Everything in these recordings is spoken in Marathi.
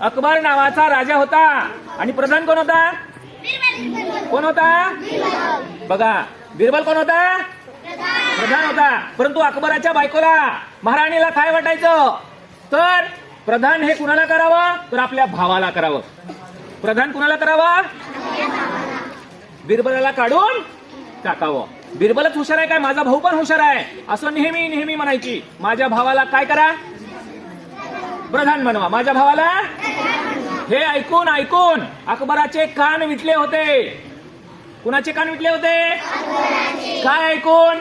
अकबर नावाचा राजा होता. आणि प्रधान कोण होता? कोण होता? बघा बिरबल कोण होता? प्रधान होता. परंतु अकबराच्या बायकोला महाराणीला काय वाटायचं? तर प्रधान हे कुणाला करावं? तर आपल्या भावाला करावं. प्रधान कुणाला करावं? बिरबलाला काढून टाकावं. बिरबलच हुशार आहे काय? माझा भाऊ पण हुशार आहे. असं नेहमी नेहमी म्हणायची. माझ्या भावाला काय करा? प्रधान बनवा. माझ्या भावाला? हे ऐकून ऐकून. अकबराचे कान विटले होते. कुणाचे कान विटले होते? काय ऐकून?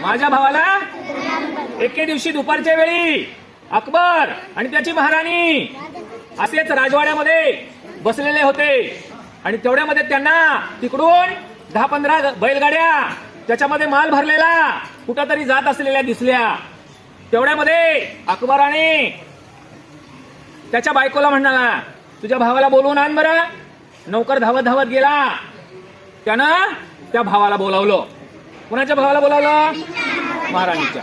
माझ्या भावाला? एके दिवशी दुपारच्या वेळी. अकबर आणि त्याची महाराणी असेच राजवाड्यामध्ये बसलेले होते. आणि तेवढ्यामध्ये त्यांना तिकडून दहा पंधरा बैलगाड्या त्याच्यामध्ये माल भरलेला कुठं तरी जात असलेल्या दिसल्या. तेवढ्यामध्ये अकबराने त्याच्या बायकोला म्हणाला तुझ्या भावाला बोलवून आण बरं. नौकर धावत धावत गेला. त्यानं त्या भावाला बोलावलं. कुणाच्या भावाला बोलावलं? महाराणीच्या.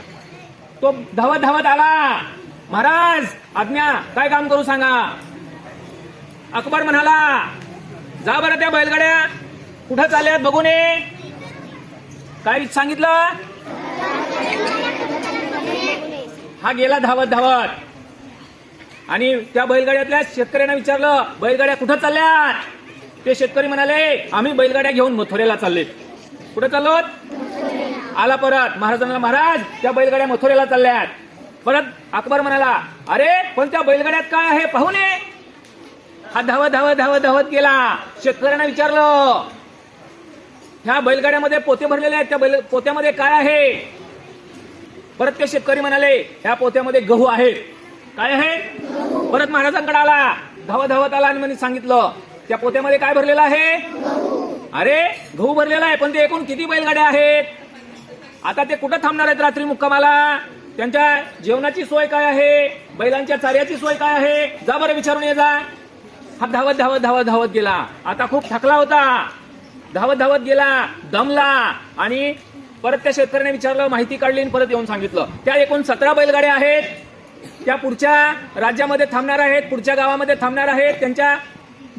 तो धावत धावत आला. महाराज आज्ञा काय काम करू सांगा? अकबर म्हणाला जा बरं त्या बैलगाड्या. कुठं चालल्यात बघून ये. काय सांगितलं? हा गेला धावत धावत. आणि त्या बैलगाड्यातल्या शेतकऱ्यांना विचारलं बैलगाड्या कुठं चालल्यात? ते शेतकरी म्हणाले आम्ही बैलगाड्या घेऊन मथुरेला चालले. कुठं चाललोत? आला परत. महाराजांना महाराज त्या बैलगाड्या मथुरेला चालल्यात. परत अकबर म्हणाला अरे पण त्या बैलगाड्यात काय आहे पाहू नये. हा धावत धावत धावत धावत गेला. शेतकऱ्यांना विचारलं ह्या बैलगाड्यामध्ये पोते भरलेले आहेत त्या बैल पोत्यामध्ये काय आहे? परत ते शेतकरी म्हणाले ह्या पोत्यामध्ये गहू आहे. काय आहे? परत महाराजांकडे आला धावत धावत आला आणि म्हणे सांगितलं त्या पोत्यामध्ये काय भरलेलं आहे? अरे गहू भरलेला आहे पण ते एकूण किती बैलगाड्या आहेत? आता ते कुठं थांबणार आहेत रात्री मुक्कामाला? त्यांच्या जेवणाची सोय काय आहे? बैलांच्या चाऱ्याची सोय काय आहे? जा बरं विचारून ये जा. हा धावत धावत धावत धावत गेला. आता खूप थकला होता. धावत धावत गेला दमला आणि परत त्या शेतकऱ्याने विचारलं माहिती काढली आणि परत येऊन सांगितलं. त्या एकूण सतरा बैलगाड्या आहेत. त्या पुढच्या राज्यामध्ये थांबणार आहेत पुढच्या गावामध्ये थांबणार आहेत. त्यांच्या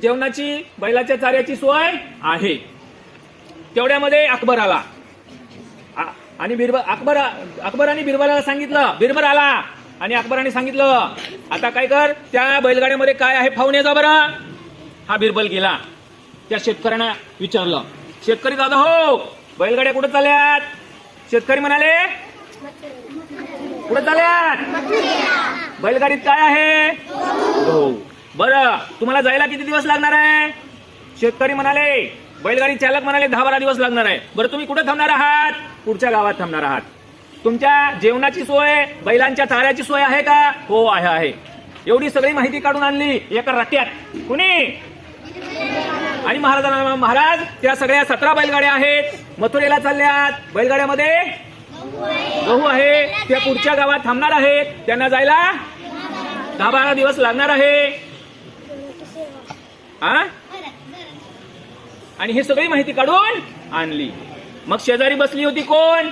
जेवणाची बैलाच्या चाऱ्याची सोय आहे. तेवढ्यामध्ये अकबर आला आणि बिरबल अकबर अकबराने बिरबलाला सांगितलं बिरबल आला. आणि अकबराने सांगितलं आता काय कर त्या बैलगाड्यामध्ये काय आहे फावणे जा बरं. हा बिरबल गेला. त्या शेतकऱ्यांना विचारलं शेतकरी दादा हो बैलगाड्या कुठं चालल्यात? शेतकरी म्हणाले कुठं चालल्यात? बैलगाडीत काय आहे? हो. बरं तुम्हाला जायला किती दिवस लागणार आहे? शेतकरी म्हणाले बैलगाडी चालक म्हणाले दहा बारा दिवस लागणार आहे. बरं तुम्ही कुठं थांबणार आहात? पुढच्या गावात थांबणार आहात. तुमच्या जेवणाची सोय बैलांच्या चाऱ्याची सोय आहे का? हो आहे आहे. एवढी सगळी माहिती काढून आणली एका राट्यात कुणी? आणि महाराजांना महाराज त्या सगळ्या सतरा बैलगाड्या आहेत. मथुरेला चालल्यात. बैलगाड्यामध्ये गहू आहे. त्या पुढच्या गावात थांबणार आहेत. त्यांना जायला दहा बारा दिवस लागणार आहे. हा आणि ही सगळी माहिती काढून आणली. मग शेजारी बसली होती कोण?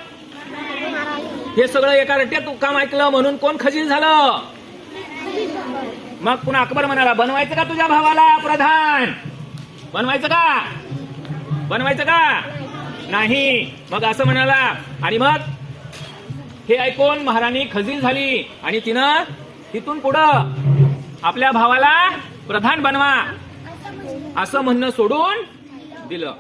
हे सगळं एका रट्ट्यात काम ऐकलं म्हणून कोण खजील झालं? मग पुन्हा अकबर म्हणाला बनवायचं का तुझ्या भावाला प्रधान? बनवायचं का? बनवायचं का? नाही. मग असं म्हणाला आणि मग? हे ऐकून महाराणी खजील झाली आणि तिनं तिथून पुढं आपल्या भावाला प्रधान बनवा असं म्हणणं सोडून दिलं.